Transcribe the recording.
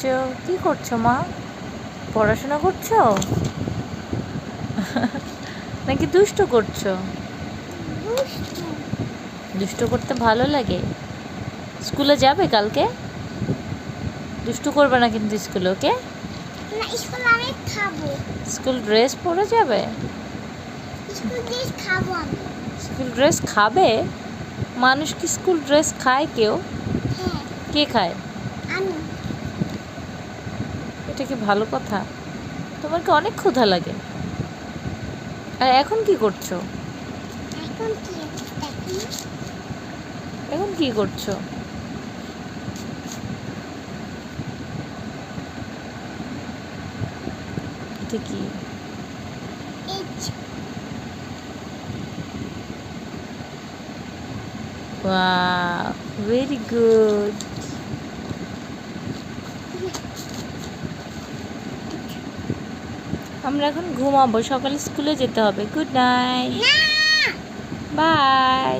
করছ? কি করছ মা? পড়াশোনা করছ? নাকি দুষ্ট করছ? দুষ্টু করতে ভালো লাগে। স্কুলে যাবে কালকে? দুষ্টু করবে না কিন্তু স্কুলে ওকে? স্কুল ড্রেস পরে যাবে? স্কুল ড্রেস খাব? মানুষ কি স্কুল ড্রেস খায় কেউ? হ্যাঁ। কে খায়? আমি। এটা কি ভালো কথা? তোমার কি অনেক ক্ষুধা লাগে। আর এখন কি করছ? এখন কি করছ? এটা কি? Wow, very good. আমরা এখন ঘুমাবো। সকালে স্কুলে যেতে হবে। Good night bye